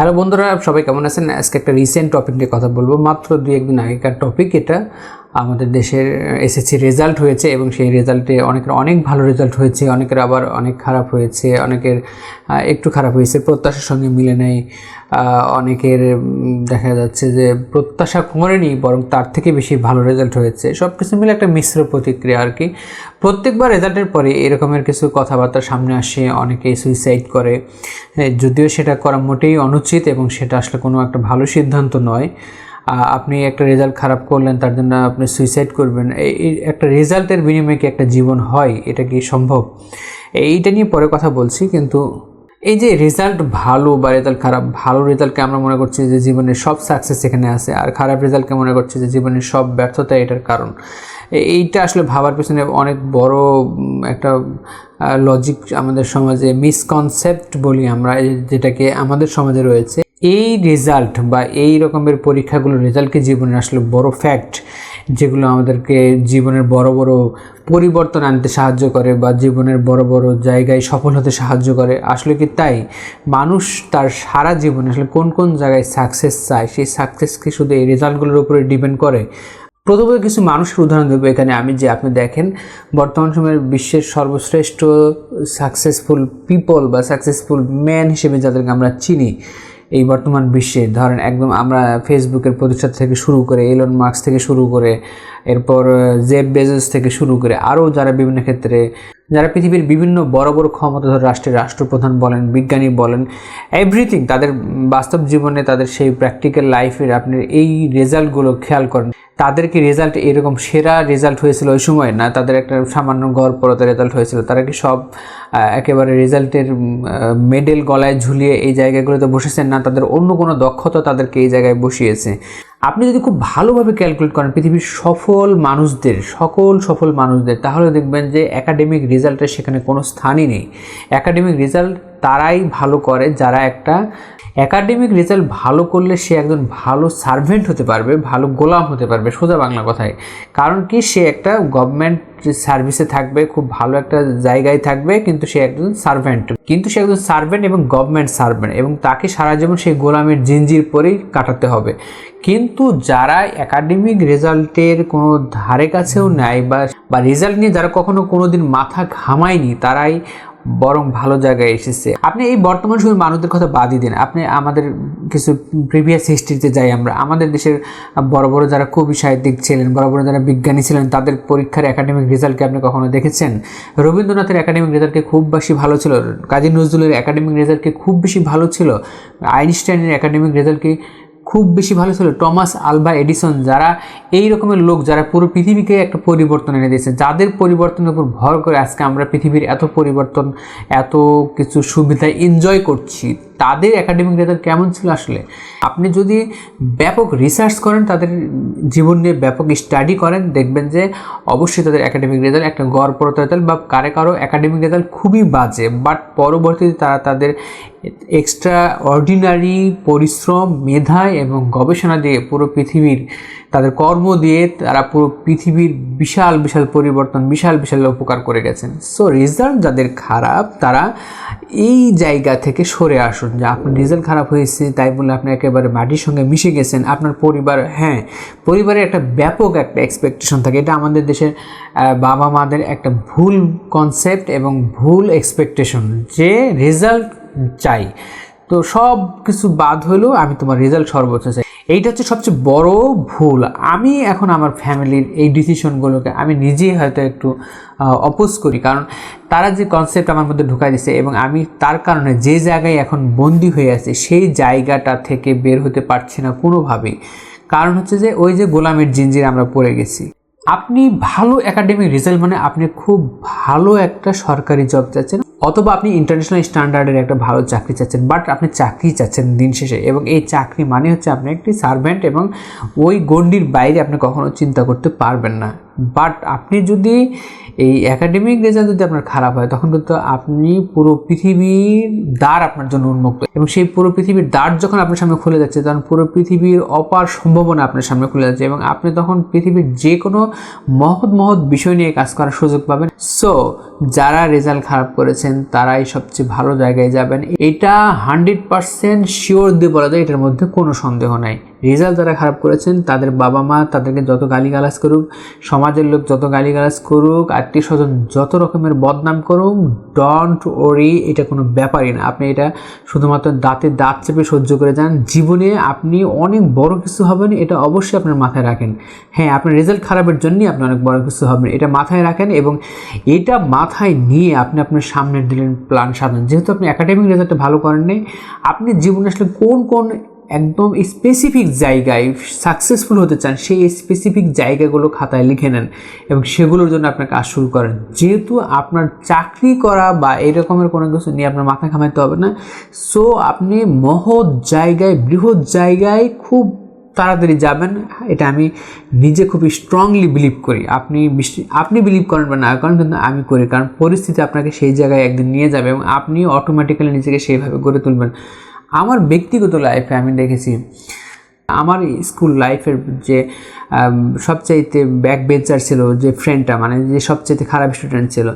Hello বন্ধুরা, সবাই কেমন আছেন? আজকে একটা রিসেন্ট টপিক নিয়ে কথা বলব। মাত্র দুই একদিন আগেকার টপিক এটা। আমাদের দেশের এসএসসি রেজাল্ট হয়েছে এবং সেই রেজাল্টে অনেকের অনেক ভালো রেজাল্ট হয়েছে অনেকের আবার অনেক খারাপ হয়েছে অনেকের একটু খারাপ হয়েছে। প্রত্যাশার সঙ্গে মিলে আহ, অনেকের দেখা যাচ্ছে যে প্রত্যাশা করেনি বরং তার থেকে বেশি ভালো রেজাল্ট হয়েছে। সব কিছু মিলে একটা মিশ্র প্রতিক্রিয়া আর কি। প্রত্যেকবার রেজাল্টের পরে এরকমের কিছু কথাবার্তা সামনে আসে অনেকে সুইসাইড করে। যদিও সেটা করা মোটেই অনুচিত এবং সেটা আসলে কোনো একটা ভালো সিদ্ধান্ত নয়। আপনি একটা রেজাল্ট খারাপ করলেন, তার জন্য আপনি সুইসাইড করবেন। এই একটা রেজাল্টের বিনিময়ে কি একটা জীবন হয়? এটা কি সম্ভব? এইটা নিয়ে পরে কথা বলছি, কিন্তু এই যে রেজাল্ট ভালো বা রেজাল্ট খারাপ, ভালো রেজাল্টকে আমরা মনে করছি যে জীবনের সব সাকসেস এখানে আছে, আর খারাপ রেজাল্টকে মনে করছি যে জীবনের সব ব্যর্থতা এটার কারণ। এইটা আসলে ভাবার পেছনে অনেক বড় একটা লজিক আমাদের সমাজে মিসকনসেপ্ট বলি আমরা যেটাকে আমাদের সমাজে রয়েছে। এই রেজাল্ট বা এই রকমের পরীক্ষাগুলো রেজাল্টকে জীবনের আসলে বড় ফ্যাক্ট যেগুলো আমাদেরকে জীবনের বড় বড় পরিবর্তন আনতে সাহায্য করে বা জীবনের বড় বড় জায়গায় সফল হতে সাহায্য করে, আসলে কি তাই? মানুষ তার সারা জীবনে আসলে কোন কোন জায়গায় সাকসেস চায়, সেই সাকসেসকে শুধু এই রেজাল্টগুলোর উপরে ডিপেন্ড করে? প্রথমত কিছু মানুষের উদাহরণ দেবো এখানে আমি, যে আপনি দেখেন, বর্তমান সময়ের বিশ্বের সর্বশ্রেষ্ঠ সাকসেসফুল পিপল বা সাকসেসফুল ম্যান হিসেবে যাদেরকে আমরা চিনি এই বর্তমান বিশ্বে, ধরেন একদম আমরা ফেসবুকের প্রতিষ্ঠাতা থেকে শুরু করে এলন মার্কস থেকে শুরু করে, এরপর জেব বেজেস থেকে শুরু করে আরও যারা বিভিন্ন ক্ষেত্রে যারা পৃথিবীর বিভিন্ন বড় বড় ক্ষমতাধর রাষ্ট্রের রাষ্ট্রপ্রধান বলেন, বিজ্ঞানী বলেন এভরিথিং তাদের বাস্তব জীবনে তাদের সেই প্র্যাকটিক্যাল লাইফের আপনি এই রেজাল্টগুলো খেয়াল করেন। তাদের কি রেজাল্ট এরকম সেরা রেজাল্ট হয়েছিল ওই সময়? না তাদের একটা সামান্য গড়পড়তা রেজাল্ট হয়েছিল? তারা কি সব একেবারে রেজাল্টের মেডেল গলায় ঝুলিয়ে এই জায়গাগুলোতে বসেছেন? না তাদের অন্য কোনো দক্ষতা তাদেরকে এই জায়গায় বসিয়েছে? আপনি যদি খুব ভালোভাবে ক্যালকুলেট করেন পৃথিবীর সফল মানুষদের, সকল সফল মানুষদের, তাহলে দেখবেন যে একাডেমিক রেজাল্টের সেখানে কোনো স্থানই নেই। একাডেমিক রেজাল্ট তারাই ভালো করে, যারা একটা একাডেমিক রেজাল্ট ভালো করলে সে একজন ভালো সার্ভেন্ট হতে পারবে, ভালো গোলাম হতে পারবে, সোজা বাংলা কথায়। কারণ কি, সে একটা গভর্নমেন্ট সার্ভিসে থাকবে, খুব ভালো একটা জায়গায় থাকবে, কিন্তু সে একজন সার্ভেন্ট কিন্তু সে একজন সার্ভেন্ট এবং গভর্নমেন্ট সার্ভেন্ট এবং তাকে সারা জীবন সেই গোলামের জিঞ্জির পরেই কাটাতে হবে। কিন্তু যারা একাডেমিক রেজাল্টের কোনো ধারে কাছেও নেয় বা বা রেজাল্ট নিয়ে যারা কখনো কোনো দিন মাথা ঘামায়নি, তারাই বরং ভালো জায়গায় এসেছে। আপনি এই বর্তমান সময়ের মানুষদের কথা বাদই দিন। আপনি আমাদের কিছু প্রিভিয়াস হিস্ট্রিতে যাই আমরা। আমাদের দেশের বড় বড় যারা কবি সাহিত্যিক ছিলেন, বড় বড় যারা বিজ্ঞানী ছিলেন, তাদের পরীক্ষার একাডেমিক রেজাল্টকে আপনি কখনো দেখেছেন? রবীন্দ্রনাথের একাডেমিক রেজাল্টকে খুব বেশি ভালো ছিল? কাজী নজরুলের একাডেমিক রেজাল্টকে খুব বেশি ভালো ছিল? আইনস্টাইনের একাডেমিক রেজাল্টকে খুব বেশি ভালো ছিল টমাস আলভা এডিসন যারা এই রকমের লোক যারা পুরো পৃথিবীকে একটা পরিবর্তন এনে দিয়েছে। যাদের পরিবর্তনের উপর ভর করে আজকে আমরা পৃথিবীর এত পরিবর্তন, এত কিছু সুবিধা এনজয় করছি, তাদের একাডেমিক রেজাল্ট কেমন ছিল আসলে? আপনি যদি ব্যাপক রিসার্চ করেন, তাদের জীবন নিয়ে ব্যাপক স্টাডি করেন, দেখবেন যে অবশ্যই তাদের একাডেমিক রেজাল্ট একটা গড়পড়তা রেজাল্ট বা কারে কারও একাডেমিক রেজাল্ট খুবই বাজে। বাট পরবর্তীতে তারা তাদের এক্সট্রা অর্ডিনারি পরিশ্রম, মেধা এবং গবেষণা দিয়ে পুরো পৃথিবীর তাদের কর্ম দিয়ে তারা পুরো পৃথিবীর বিশাল বিশাল পরিবর্তন, বিশাল বিশাল উপকার করে গেছেন। সো রেজাল্ট যাদের খারাপ, তারা এই জায়গা থেকে সরে আসুন যে আপনার রেজাল্ট খারাপ হয়েছে, তাই বলে আপনি একেবারে মাটির সঙ্গে মিশে গেছেন, আপনার পরিবার হ্যাঁ পরিবারের একটা ব্যাপক একটা এক্সপেকটেশন থাকে। এটা আমাদের দেশের বাবা মাদের একটা ভুল কনসেপ্ট এবং ভুল এক্সপেকটেশন যে রেজাল্ট চাই। তো সব কিছু বাদ হলেও আমি তোমার রেজাল্ট সর্বোচ্চ চাই। এইটা হচ্ছে সবচেয়ে বড় ভুল। আমি এখন আমার ফ্যামিলির এই ডিসিশনগুলোকে আমি নিজেই হয়তো একটু অপোজ করি। কারণ তারা যে কনসেপ্ট আমার মধ্যে ঢুকাই দিছে এবং আমি তার কারণে যে জায়গায় এখন বন্দি হয়ে আছে, সেই জায়গাটা থেকে বের হতে পারছি না কোনোভাবেই। কারণ হচ্ছে যে ওই যে গোলামের জিঞ্জির আমরা পড়ে গেছি। আপনি ভালো একাডেমিক রেজাল্ট মানে আপনি খুব ভালো একটা সরকারি জব চাচ্ছেন। অথবা আপনি ইন্টারন্যাশনাল স্ট্যান্ডার্ডের একটা ভালো চাকরি চাচ্ছেন বাট আপনি চাকরি চাচ্ছেন দিন শেষে, এবং এই চাকরি মানে হচ্ছে আপনি একটি সার্ভেন্ট এবং ওই গণ্ডির বাইরে আপনি কখনো চিন্তা করতে পারবেন না। বাট আপনি যদি এই একাডেমিক রেজাল্ট যদি আপনার খারাপ হয়, তখন কিন্তু আপনি পুরো পৃথিবীর দ্বার আপনার জন্য উন্মুক্ত। এবং সেই পুরো পৃথিবীর দ্বার যখন আপনার সামনে খুলে যাচ্ছে, তখন পুরো পৃথিবীর অপার সম্ভাবনা আপনার সামনে খুলে যাচ্ছে। এবং আপনি তখন পৃথিবীর যে কোনো মহৎ মহৎ বিষয় নিয়ে কাজ করার সুযোগ পাবেন। সো যারা রেজাল্ট খারাপ করেছেন, তারাই সবচেয়ে ভালো জায়গায় যাবেন। এটা হান্ড্রেড পারসেন্ট শিওর দিয়ে বলা যায়, এটার মধ্যে কোনো সন্দেহ নাই। রেজাল্ট যারা খারাপ করেছেন, তাদের বাবা মা তাদেরকে যত গালিগালাজ করুক, সমাজের লোক যত গালিগালাজ করুক, আত্মীয় স্বজন যত রকমের বদনাম করুক ডন্ট ওরি এটা কোনো ব্যাপারই না। আপনি এটা শুধুমাত্র দাঁতে দাঁত চেপে সহ্য করে যান। জীবনে আপনি অনেক বড় কিছু হবেন, এটা অবশ্যই আপনার মাথায় রাখেন। হ্যাঁ আপনার রেজাল্ট খারাপের জন্যই আপনি অনেক বড় কিছু হবেন, এটা মাথায় রাখেন এবং এটা মাথায় নিয়ে আপনি আপনার সামনের দিলেন প্ল্যান সাজান। যেহেতু আপনি একাডেমিক রেজাল্টে ভালো করেননি, আপনি জীবনে আসলে কোন কোন একদম স্পেসিফিক জায়গায় সাকসেসফুল হতে চান, সেই স্পেসিফিক জায়গাগুলো খাতায় লিখে নেন এবং সেগুলোর জন্য আপনার কাজ শুরু করেন। যেহেতু আপনার চাকরি করা বা এরকমের কোনো কিছু নিয়ে আপনার মাথা ঘামাইতে হবে না সো আপনি মহৎ জায়গায়, বৃহৎ জায়গায় খুব তাড়াতাড়ি যাবেন। এটা আমি নিজে খুব স্ট্রংলি বিলিভ করি। আপনি আপনি বিলিভ করেন বা না করেন কিন্তু আমি করি। কারণ পরিস্থিতি আপনাকে সেই জায়গায় একদিন নিয়ে যাবে এবং আপনি অটোমেটিক্যালি নিজেকে সেইভাবে গড়ে তুলবেন। আমার ব্যক্তিগত লাইফে আমি দেখেছি, আমার স্কুল লাইফের যে সবচাইতে ব্যাক বেঞ্চার ছিল যে ফ্রেন্ডটা মানে যে সবচাইতে খারাপ স্টুডেন্ট ছিল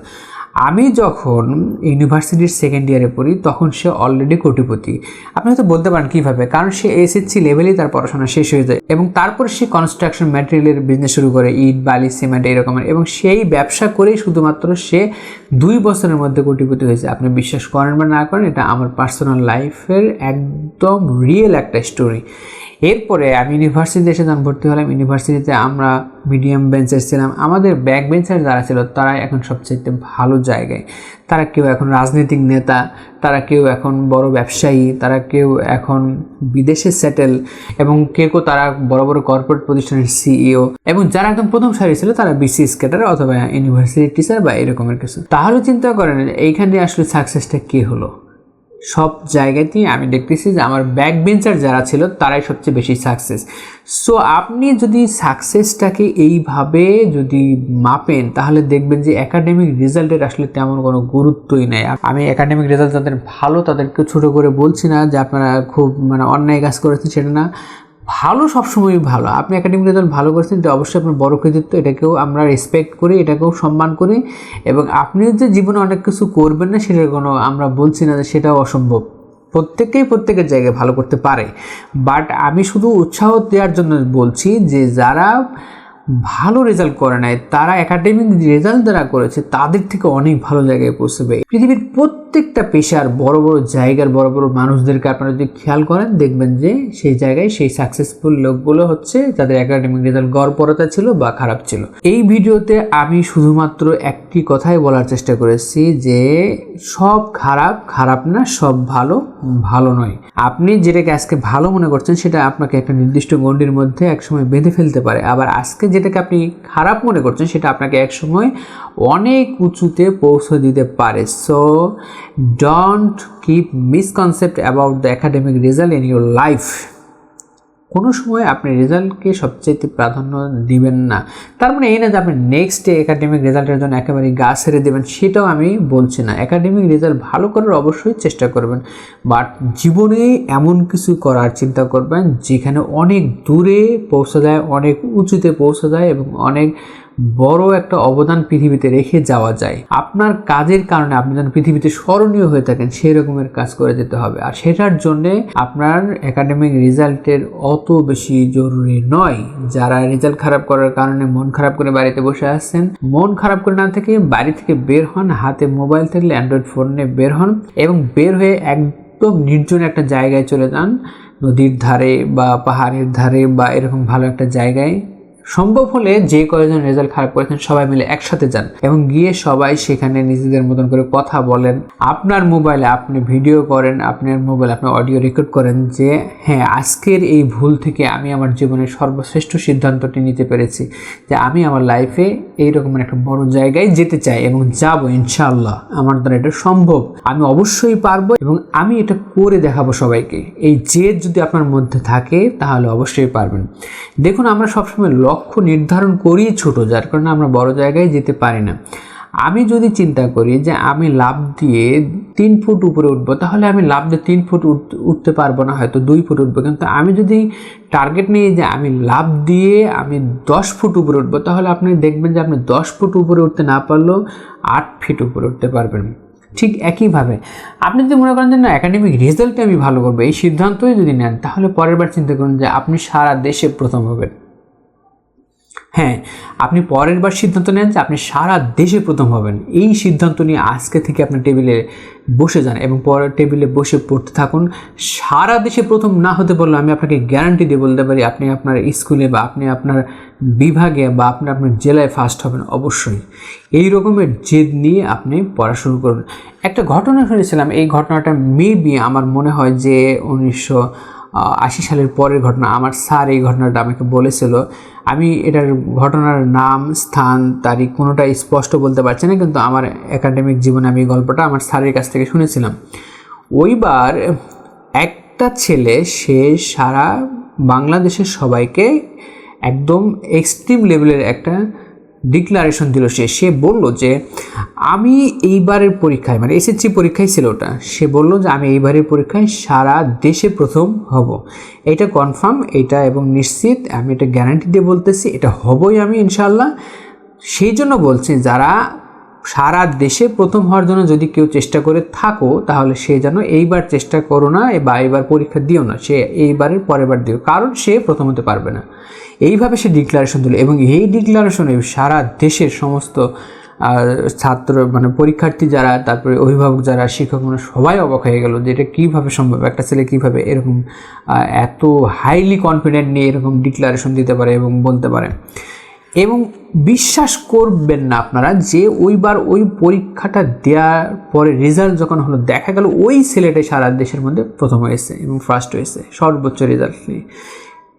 আমি যখন ইউনিভার্সিটির সেকেন্ড ইয়ারে পড়ি, তখন সে অলরেডি কোটিপতি। আপনি হয়তো বলতে পারেন কীভাবে? কারণ সে এসএসসি লেভেলেই তার পড়াশোনা শেষ হয়ে যায়। এবং তারপর সে কনস্ট্রাকশন ম্যাটেরিয়ালের বিজনেস শুরু করে, ইট, বালি সিমেন্ট এরকমের এবং সেই ব্যবসা করেই শুধুমাত্র সে দুই বছরের মধ্যে কোটিপতি হয়েছে। আপনি বিশ্বাস করেন বা না করেন, এটা আমার পার্সোনাল লাইফের একদম রিয়েল একটা স্টোরি এরপরে আমি ইউনিভার্সিটিতে এসে যখন ভর্তি হলাম ইউনিভার্সিটিতে আমরা মিডিয়াম বেঞ্চার ছিলাম। আমাদের ব্যাক বেঞ্চার যারা ছিল, তারা এখন সবচেয়ে ভালো জায়গায়। তারা কেউ এখন রাজনৈতিক নেতা, তারা কেউ এখন বড় ব্যবসায়ী, তারা কেউ এখন বিদেশে সেটেল এবং কেউ কেউ তারা বড় বড় কর্পোরেট প্রতিষ্ঠানের সিইও এবং যারা একদম প্রথম সারি ছিল, তারা বিসিএস ক্যাডার অথবা ইউনিভার্সিটি টিচার বা এরকমের কিছু। তাহলে চিন্তা করেন, এইখানে আসলে সাকসেসটা কী হলো? সব জায়গাতেই আমি দেখতেছি যে আমার ব্যাক বেঞ্চার যারা ছিল, তারাই সবচেয়ে বেশি সাকসেস সো আপনি যদি সাকসেসটাকে এইভাবে যদি মাপেন, তাহলে দেখবেন যে একাডেমিক রেজাল্টের আসলে তেমন কোনো গুরুত্বই নেই। আমি একাডেমিক রেজাল্ট তাদের ভালো, তাদেরকে ছোটো করে বলছি না যে আপনারা খুব মানে অন্যায় কাজ করেছেন সেটা না। ভালো সবসময়ই ভালো। আপনি একাডেমিক রেজাল্ট ভালো করেছেন, এটা অবশ্যই আপনার বড় কৃতিত্ব। এটাকেও আমরা রেসপেক্ট করি, এটাকেও সম্মান করি এবং আপনি যে জীবনে অনেক কিছু করবেন না সেটার কোনো আমরা বলছি না যে সেটাও অসম্ভব। প্রত্যেকেই প্রত্যেকের জায়গায় ভালো করতে পারে। বাট আমি শুধু উৎসাহ দেওয়ার জন্য বলছি যে যারা ভালো রেজাল্ট করে নাই, তারা একাডেমিক রেজাল্ট যারা করেছে, তাদের থেকে অনেক ভালো জায়গায় পৌঁছবে। পৃথিবীর প্রত্যেকটা পেশার বড় বড় জায়গার বড় বড় মানুষদেরকে আপনারা যদি খেয়াল করেন, দেখবেন যে সেই জায়গায় সেই সাকসেসফুল লোকগুলো হচ্ছে যাদের একাডেমিক রেজাল্ট গড়পরতা ছিল বা খারাপ ছিল। এই ভিডিওতে আমি শুধুমাত্র একটি কথাই বলার চেষ্টা করেছি যে সব খারাপ খারাপ না, সব ভালো ভালো নয়। আপনি যেটাকে আজকে ভালো মনে করছেন, সেটা আপনাকে একটা নির্দিষ্ট গণ্ডির মধ্যে একসময় বেঁধে ফেলতে পারে। আবার আজকে যেটাকে আপনি খারাপ মনে করছেন, সেটা আপনাকে একসময় অনেক উঁচুতে পৌঁছে দিতে পারে। So don't keep misconcept about the academic result in your life কোনো সময় আপনি রেজাল্টকে সবচেয়ে প্রাধান্য দিবেন না। তার মানে এই না যে আপনি নেক্সট ডে একাডেমিক রেজাল্টের জন্য একেবারে গা ছেড়ে দেবেন, সেটাও আমি বলছি না। একাডেমিক রেজাল্ট ভালো করার অবশ্যই চেষ্টা করবেন। বাট জীবনে এমন কিছু করার চিন্তা করবেন, যেখানে অনেক দূরে পৌঁছা যায়, অনেক উঁচুতে পৌঁছে যায় এবং অনেক বড় একটা অবদান পৃথিবীতে রেখে যাওয়া যায়। আপনার কাজের কারণে আপনি যেন পৃথিবীতে স্মরণীয় হয়ে থাকেন, সেই রকমের কাজ করে যেতে হবে। আর সেটার জন্যে আপনার একাডেমিক রেজাল্টের অত বেশি জরুরি নয়। যারা রেজাল্ট খারাপ করার কারণে মন খারাপ করে বাড়িতে বসে আসছেন মন খারাপ করে না থেকে বাড়ি থেকে বের হন, হাতে মোবাইল থাকলে অ্যান্ড্রয়েড ফোন বের হন এবং বের হয়ে একদম নির্জন একটা জায়গায় চলে যান। নদীর ধারে বা পাহাড়ের ধারে বা এরকম ভালো একটা জায়গায়। সম্ভব হলে যে কয়েকজন রেজাল্ট খারাপ করেছেন সবাই মিলে একসাথে যান এবং গিয়ে সবাই সেখানে নিজেদের মতন করে কথা বলেন। আপনার মোবাইলে আপনি ভিডিও করেন আপনার মোবাইলে আপনি অডিও রেকর্ড করেন যে হ্যাঁ আজকের এই ভুল থেকে আমি আমার জীবনের সর্বশ্রেষ্ঠ সিদ্ধান্তটি নিতে পেরেছি যে আমি আমার লাইফে এই রকমের একটা বড় জায়গায় যেতে চাই এবং যাব ইনশাআল্লাহ। আমার দ্বারা এটা সম্ভব। আমি অবশ্যই পারব এবং আমি এটা করে দেখাবো সবাইকে। এই জেদ যদি আপনার মধ্যে থাকে, তাহলে অবশ্যই পারবেন। দেখুন, আমরা সবসময় লক্ষ্য নির্ধারণ করি ছোট, যার কারণে আমরা বড় জায়গায় যেতে পারি না। আমি যদি চিন্তা করি যে আমি লাভ দিয়ে তিন ফুট উপরে উঠবো, তাহলে আমি লাভ দিয়ে তিন ফুট উঠ- উঠতে পারব না, হয়তো দুই ফুট উঠবো। কিন্তু আমি যদি টার্গেট নিয়ে যে আমি লাভ দিয়ে আমি দশ ফুট উপরে উঠবো, তাহলে আপনি দেখবেন যে আপনি দশ ফুট উপরে উঠতে না পারলেও আট ফিট উপরে উঠতে পারবেন। ঠিক একইভাবে আপনি যদি মনে করেন যে না একাডেমিক রেজাল্টে আমি ভালো করব, এই সিদ্ধান্তই যদি নেন, তাহলে পরের বার চিন্তা করুন যে আপনি সারা দেশে প্রথম হবেন। হ্যাঁ আপনি পরের বার সিদ্ধান্ত নেন যে আপনি সারা দেশে প্রথম হবেন। এই সিদ্ধান্ত নিয়ে আজকে থেকে আপনি টেবিলে বসে যান এবং পরের টেবিলে বসে পড়তে থাকুন। সারা দেশে প্রথম না হতে পারলে আমি আপনাকে গ্যারান্টি দিয়ে বলতে পারি, আপনি আপনার স্কুলে বা আপনি আপনার বিভাগে বা আপনি আপনার জেলায় ফার্স্ট হবেন, অবশ্যই। এই রকমের জেদ নিয়ে আপনি পড়া শুরু করুন। একটা ঘটনা শুনেছিলাম, এই ঘটনাটা মেবি আমার মনে হয় যে উনিশশো আশি সালের পরের ঘটনা, আমার স্যার এই ঘটনাটা আমাকে বলেছিল। আমি এটার ঘটনার নাম, স্থান, তারিখ কোনোটা স্পষ্ট বলতে পারছি না, কিন্তু আমার একাডেমিক জীবনে আমি এই গল্পটা আমার স্যারের কাছ থেকে শুনেছিলাম। ওইবার একটা ছেলে, সে সারা বাংলাদেশের সবাইকে একদম এক্সট্রিম লেভেলের একটা ডিক্লারেশন দিল সে সে বলল যে, আমি এইবারের পরীক্ষায় মানে এসএসসি পরীক্ষায় ছিল ওটা, সে বলল যে, আমি এইবারের পরীক্ষায় সারা দেশে প্রথম হব। এটা কনফার্ম এটা এবং নিশ্চিত, আমি এটা গ্যারান্টি দিয়ে বলতেছি, এটা হবই আমি ইনশাল্লাহ সেই জন্য বলছি, যারা সারা দেশে প্রথম হওয়ার জন্য যদি কেউ চেষ্টা করে থাকো, তাহলে সে যেন এইবার চেষ্টা করো না বা এইবার পরীক্ষা দিও না, সে এইবারের পরের বার দিও, কারণ সে প্রথম হতে পারবে না। এইভাবে সে ডিক্লারেশন দিল এবং এই ডিক্লারেশনে সারা দেশের সমস্ত আর ছাত্র মানে পরীক্ষার্থী যারা, তারপরে অভিভাবক যারা, শিক্ষক মানে সবাই অবাক হয়ে গেল যে এটা কীভাবে সম্ভব, একটা ছেলে কীভাবে এরকম এত হাইলি কনফিডেন্ট নিয়ে এরকম ডিক্লারেশন দিতে পারে এবং বলতে পারে। এবং বিশ্বাস করবেন না আপনারা যে ওইবার ওই পরীক্ষাটা দেওয়ার পরে রেজাল্ট যখন হলো, দেখা গেল ওই ছেলেটাই সারা দেশের মধ্যে প্রথম হয়েছে এবং ফার্স্ট হয়েছে, সর্বোচ্চ রেজাল্ট নিয়ে।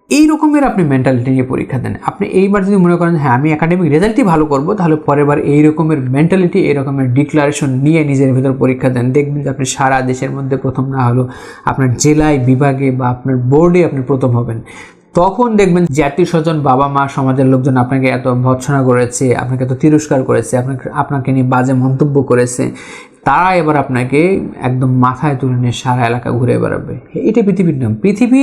এই রকমের আপনি মেন্টালিটি নিয়ে পরীক্ষা দেন। আপনি এইবার যদি মনে করেন হ্যাঁ আমি একাডেমিক রেজাল্টই ভালো করব, তাহলে পরের বার এই রকমের মেন্টালিটি এই রকমের ডিক্লারেশন নিয়ে নিজের ভিতর পরীক্ষা দেন। দেখবেন যে, আপনি সারা দেশের মধ্যে প্রথম না হলেও আপনার জেলায়, বিভাগে বা আপনার বোর্ডে আপনি প্রথম হবেন। তখন দেখবেন যে আত্মীয় স্বজন, বাবা মা, সমাজের লোকজন আপনাকে এত ভৎসনা করেছে, আপনাকে এত তিরস্কার করেছে, আপনাকে আপনাকে নিয়ে বাজে মন্তব্য করেছে। তারা এবার আপনাকে একদম মাথায় তুলে নিয়ে সারা এলাকা ঘুরে বেড়াবে। এটা পৃথিবীর নাম পৃথিবী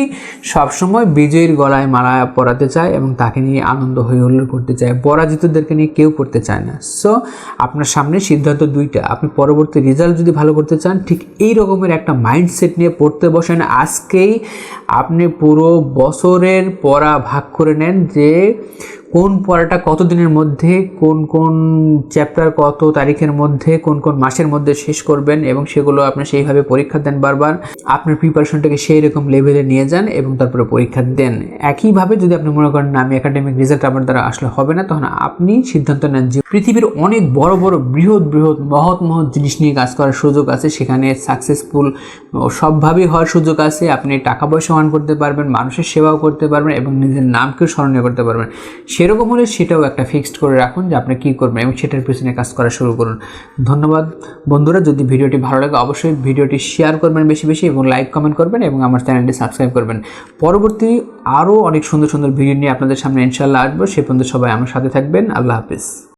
সবসময় বিজয়ীর গলায় মালা পরাতে চায় এবং তাকে নিয়ে আনন্দ হয়ে হল্লোড় করতে চায়। পরাজিতদেরকে নিয়ে কেউ করতে চায় না। সো আপনার সামনে সিদ্ধান্ত দুইটা। আপনি পরবর্তী রেজাল্ট যদি ভালো করতে চান, ঠিক এই রকমের একটা মাইন্ডসেট নিয়ে পড়তে বসেন। আজকেই আপনি পুরো বছরের পড়া ভাগ করে নেন যে কোন পড়াটা কত দিনের মধ্যে, কোন কোন চ্যাপ্টার কত তারিখের মধ্যে, কোন কোন মাসের মধ্যে শেষ করবেন এবং সেগুলো আপনি সেইভাবে পরীক্ষা দেন বারবার। আপনার প্রিপারেশনটাকে সেই রকম লেভেলে নিয়ে যান এবং তারপরে পরীক্ষা দেন। একইভাবে যদি আপনি মনে করেন আমি একাডেমিক রেজাল্ট আমার দ্বারা আসলে হবে না, তখন আপনি সিদ্ধান্ত নেন যে পৃথিবীর অনেক বড় বড়, বৃহৎ বৃহৎ, মহৎ মহৎ জিনিস নিয়ে কাজ করার সুযোগ আছে। সেখানে সাকসেসফুল সবভাবেই হওয়ার সুযোগ আছে। আপনি টাকা পয়সা অন করতে পারবেন, মানুষের সেবাও করতে পারবেন এবং নিজের নামকেও স্মরণীয় করতে পারবেন। সেরকম হলে সেটাও একটা ফিক্সড করে রাখুন যে আপনি কী করবেন এবং সেটার পিছনে কাজ করা শুরু করুন। ধন্যবাদ। বন্ধুরা, যদি ভিডিওটি ভালো লাগে, অবশ্যই ভিডিওটি শেয়ার করবেন বেশি বেশি এবং লাইক কমেন্ট করবেন এবং আমার চ্যানেলটি সাবস্ক্রাইব করবেন। পরবর্তী আরও অনেক সুন্দর সুন্দর ভিডিও নিয়ে আপনাদের সামনে ইনশাল্লাহ আসব। সে পর্যন্ত সবাই আমার সাথে থাকবেন। আল্লাহ হাফিজ।